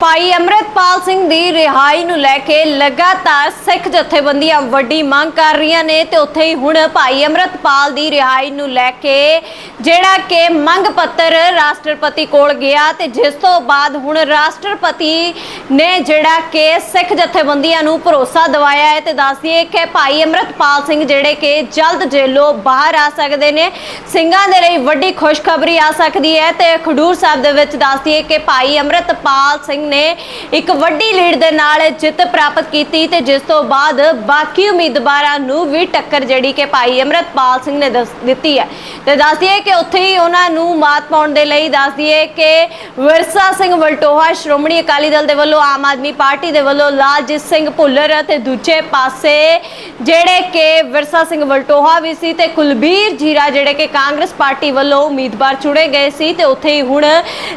ਭਾਈ ਅਮਰਤਪਾਲ ਸਿੰਘ ਦੀ ਰਿਹਾਈ ਨੂੰ ਲੈ ਕੇ ਲਗਾਤਾਰ ਸਿੱਖ ਜਥੇਬੰਦੀਆਂ ਵੱਡੀ ਮੰਗ ਕਰ ਰਹੀਆਂ ਨੇ ਤੇ ਉੱਥੇ ਹੀ ਹੁਣ ਭਾਈ ਅਮਰਤਪਾਲ ਦੀ ਰਿਹਾਈ ਨੂੰ ਲੈ ਕੇ ਜਿਹੜਾ ਕਿ ਮੰਗ ਪੱਤਰ ਰਾਸ਼ਟਰਪਤੀ ਕੋਲ ਗਿਆ ਤੇ ਜਿਸ ਤੋਂ ਬਾਅਦ ਹੁਣ ਰਾਸ਼ਟਰਪਤੀ ਨੇ ਜਿਹੜਾ ਕਿ ਸਿੱਖ ਜਥੇਬੰਦੀਆਂ ਨੂੰ ਭਰੋਸਾ ਦਿਵਾਇਆ ਹੈ ਤੇ ਦੱਸ ਦਈਏ ਕਿ ਭਾਈ ਅਮਰਤਪਾਲ ਸਿੰਘ ਜਿਹੜੇ ਕਿ ਜਲਦ ਜੇਲੋਂ ਬਾਹਰ ਆ ਸਕਦੇ ਨੇ, ਸਿੰਘਾਂ ਦੇ ਲਈ ਵੱਡੀ ਖੁਸ਼ਖਬਰੀ ਆ ਸਕਦੀ ਹੈ ਤੇ ਖਡੂਰ ਸਾਹਿਬ ਦੇ ਵਿੱਚ ਦੱਸ ਦਈਏ ਕਿ ਭਾਈ ਅਮਰਤਪਾਲ ਸਿੰਘ ਨੇ ਇੱਕ ਵੱਡੀ ਲੀਡ ਦੇ ਨਾਲ ਜਿੱਤ ਪ੍ਰਾਪਤ ਕੀਤੀ ਤੇ ਜਿਸ ਤੋਂ ਬਾਅਦ ਬਾਕੀ ਉਮੀਦਵਾਰਾਂ ਨੂੰ ਵੀ ਟੱਕਰ ਜਿਹੜੀ ਕਿ ਭਾਈ ਅਮਰਤਪਾਲ ਸਿੰਘ ਨੇ ਦਿੱਤੀ ਹੈ। ਤੇ ਦੱਸ ਦਈਏ ਕਿ ਉੱਥੇ ਹੀ ਉਹਨਾਂ ਨੂੰ ਮਾਤ ਪਾਉਣ ਦੇ ਲਈ ਦੱਸ ਦਈਏ ਕਿ ਵਿਰਸਾ ਸਿੰਘ ਵਲਟੋਹਾ, ਸ਼੍ਰੋਮਣੀ ਅਕਾਲੀ ਦਲ ਦੇ ਵੱਲੋਂ, ਆਮ ਆਦਮੀ ਪਾਰਟੀ ਦੇ ਵੱਲੋਂ ਲਾਲਜੀਤ ਸਿੰਘ ਭੁੱਲਰ ਅਤੇ ਦੂਜੇ ਪਾਸੇ ਜਿਹੜੇ ਕਿ ਵਿਰਸਾ ਸਿੰਘ ਵਲਟੋਹਾ ਵੀ ਸੀ ਤੇ ਕੁਲਬੀਰ ਜੀਰਾ ਜਿਹੜੇ ਕਿ ਕਾਂਗਰਸ ਪਾਰਟੀ ਵੱਲੋਂ ਉਮੀਦਵਾਰ ਚੁਣੇ ਗਏ ਸੀ ਤੇ ਉੱਥੇ ਹੀ ਹੁਣ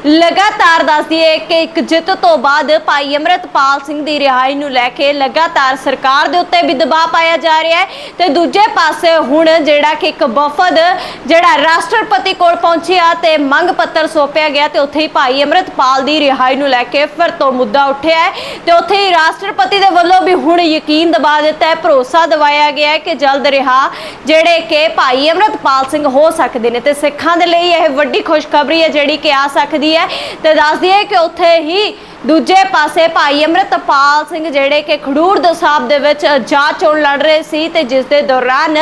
ਲਗਾਤਾਰ ਦੱਸ ਦਈਏ ਕਿ ਇੱਕ ਜਿੱਤ ਤੋਂ ਬਾਅਦ ਭਾਈ ਅਮਰਤਪਾਲ ਸਿੰਘ ਦੀ ਰਿਹਾਈ ਨੂੰ ਲੈ ਕੇ ਲਗਾਤਾਰ ਸਰਕਾਰ ਦੇ ਉੱਤੇ ਵੀ ਦਬਾਅ ਪਾਇਆ ਜਾ ਰਿਹਾ ਹੈ। ਤੇ ਦੂਜੇ ਪਾਸੇ ਹੁਣ ਜਿਹੜਾ ਕਿ ਇੱਕ ਵਫਦ ਜਿਹੜਾ ਰਾਸ਼ਟਰਪਤੀ ਕੋਲ ਪਹੁੰਚਿਆ ਤੇ ਮੰਗ ਪੱਤਰ ਸੌਂਪਿਆ ਗਿਆ ਤੇ ਉੱਥੇ ਹੀ ਭਾਈ ਅਮਰਤਪਾਲ ਦੀ ਰਿਹਾਈ ਨੂੰ ਲੈ ਕੇ ਫਿਰ ਤੋਂ ਮੁੱਦਾ ਉੱਠਿਆ ਹੈ। ਤੇ ਉੱਥੇ ਹੀ ਰਾਸ਼ਟਰਪਤੀ ਦੇ ਵੱਲੋਂ ਵੀ ਹੁਣ ਯਕੀਨ ਦਬਾ ਦਿੱਤਾ ਹੈ। ਭਰੋਸਾ ਦਵਾਇਆ ਗਿਆ ਹੈ ਕਿ ਜਲਦ ਰਿਹਾ ਜਿਹੜੇ ਕਿ ਭਾਈ ਅਮਰਤਪਾਲ ਸਿੰਘ ਹੋ ਸਕਦੇ ਨੇ। ਤੇ ਸਿੱਖਾਂ ਦੇ ਲਈ ਇਹ ਵੱਡੀ ਖੁਸ਼ਖਬਰੀ ਹੈ ਜਿਹੜੀ ਕਿ ਆ ਸਕਦੀ ਹੈ। ਤੇ ਦੱਸ ਦਈਏ ਕਿ ਉੱਥੇ ਹੀ ਦੂਜੇ ਪਾਸੇ ਭਾਈ ਅਮਰਤਪਾਲ ਸਿੰਘ ਜਿਹੜੇ ਕਿ ਖਡੂਰ ਦੋ ਸਾਹਿਬ ਦੇ ਵਿੱਚ ਜਾਂਚ ਚੋਣ ਲੜ ਰਹੇ ਸੀ ਤੇ ਜਿਸ ਦੇ ਦੌਰਾਨ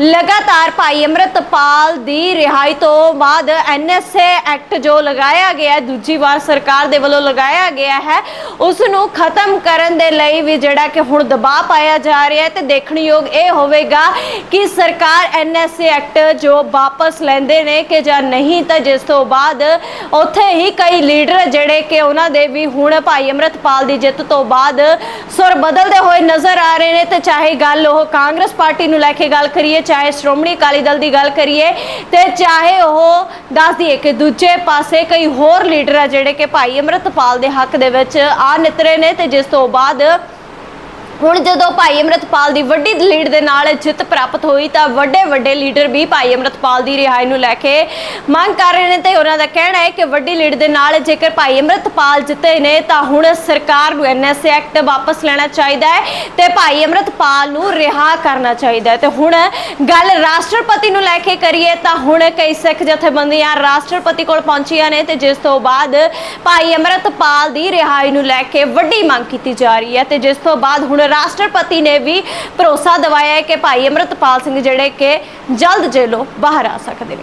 ਲਗਾਤਾਰ ਭਾਈ ਅਮਰਤਪਾਲ ਦੀ ਰਿਹਾਈ ਤੋਂ ਬਾਅਦ ਐਨਐਸਏ ਐਕਟ ਜੋ ਲਗਾਇਆ ਗਿਆ ਦੂਜੀ ਵਾਰ ਸਰਕਾਰ ਦੇ ਵੱਲੋਂ ਲਗਾਇਆ ਗਿਆ ਹੈ ਉਸ ਨੂੰ ਖਤਮ ਕਰਨ ਦੇ ਲਈ ਵੀ ਜਿਹੜਾ ਕਿ ਹੁਣ ਦਬਾਅ ਪਾਇਆ ਜਾ ਰਿਹਾ ਹੈ ਤੇ ਦੇਖਣਯੋਗ ਇਹ ਹੋਵੇਗਾ ਕਿ ਸਰਕਾਰ ਐਨਐਸਏ ਐਕਟ ਜੋ ਵਾਪਸ ਲੈਂਦੇ ਨੇ ਕਿ ਜਾਂ ਨਹੀਂ ਤਾਂ ਜਿਸ ਤੋਂ ਬਾਅਦ ਉੱਥੇ ਹੀ ਕਈ ਲੀਡਰ ਜਿਹੜੇ ਕਿ ਉਹਨਾਂ ਦੇ ਵੀ ਹੁਣ ਭਾਈ ਅਮਰਤਪਾਲ ਦੀ ਜਿੱਤ ਤੋਂ ਬਾਅਦ ਸੁਰ ਬਦਲਦੇ ਹੋਏ ਨਜ਼ਰ ਆ ਰਹੇ ਨੇ ਤੇ ਚਾਹੇ ਗੱਲ ਉਹ ਕਾਂਗਰਸ ਪਾਰਟੀ ਨੂੰ ਲੈ ਕੇ ਗੱਲ ਕਰੀਏ, ਚਾਹੇ ਸ਼੍ਰੋਮਣੀ ਅਕਾਲੀ ਦਲ ਦੀ ਗੱਲ ਕਰੀਏ ਤੇ ਚਾਹੇ ਉਹ ਦੱਸ ਦਈਏ ਕਿ ਦੂਜੇ ਪਾਸੇ ਕਈ ਹੋਰ ਲੀਡਰ ਆ ਜਿਹੜੇ ਕਿ ਭਾਈ ਅਮਰਤਪਾਲ ਦੇ ਹੱਕ ਦੇ ਵਿੱਚ ਆ ਨਿਤਰੇ ਨੇ ਤੇ ਜਿਸ ਤੋਂ ਬਾਅਦ ਹੁਣ ਜਦੋਂ ਭਾਈ ਅਮਰਤਪਾਲ ਦੀ ਵੱਡੀ ਲੀਡ ਦੇ ਨਾਲ ਜਿੱਤ ਪ੍ਰਾਪਤ ਹੋਈ ਤਾਂ ਵੱਡੇ ਵੱਡੇ ਲੀਡਰ ਵੀ ਭਾਈ ਅਮਰਤਪਾਲ ਦੀ ਰਿਹਾਈ ਨੂੰ ਲੈ ਕੇ ਮੰਗ ਕਰ ਰਹੇ ਨੇ ਤੇ ਉਹਨਾਂ ਦਾ ਕਹਿਣਾ ਹੈ ਕਿ ਵੱਡੀ ਲੀਡ ਦੇ ਨਾਲ ਜੇਕਰ ਭਾਈ ਅਮਰਤਪਾਲ ਜਿੱਤੇ ਨੇ ਤਾਂ ਹੁਣ ਸਰਕਾਰ ਨੂੰ ਐਨਐਸਏ ਐਕਟ ਵਾਪਸ ਲੈਣਾ ਚਾਹੀਦਾ ਹੈ ਤੇ ਭਾਈ ਅਮਰਤਪਾਲ ਨੂੰ ਰਿਹਾ ਕਰਨਾ ਚਾਹੀਦਾ ਹੈ। ਤੇ ਹੁਣ ਗੱਲ ਰਾਸ਼ਟਰਪਤੀ ਨੂੰ ਲੈ ਕੇ ਕਰੀਏ ਤਾਂ ਹੁਣ ਕਈ ਸਿੱਖ ਜਥੇਬੰਦੀਆਂ ਰਾਸ਼ਟਰਪਤੀ ਕੋਲ ਪਹੁੰਚੀਆਂ ਨੇ ਤੇ ਜਿਸ ਤੋਂ ਬਾਅਦ ਭਾਈ ਅਮਰਤਪਾਲ ਦੀ ਰਿਹਾਈ ਨੂੰ ਲੈ ਕੇ ਵੱਡੀ ਮੰਗ ਕੀਤੀ ਜਾ ਰਹੀ ਹੈ ਤੇ ਜਿਸ ਤੋਂ ਬਾਅਦ ਹੁਣ ਰਾਸ਼ਟਰਪਤੀ ਨੇ ਵੀ ਭਰੋਸਾ ਦਿਵਾਇਆ ਹੈ ਕਿ ਭਾਈ ਅਮਰਤਪਾਲ ਸਿੰਘ ਜਿਹੜੇ ਕਿ ਜਲਦ ਜੇਲੋਂ ਬਾਹਰ ਆ ਸਕਦੇ ਨੇ।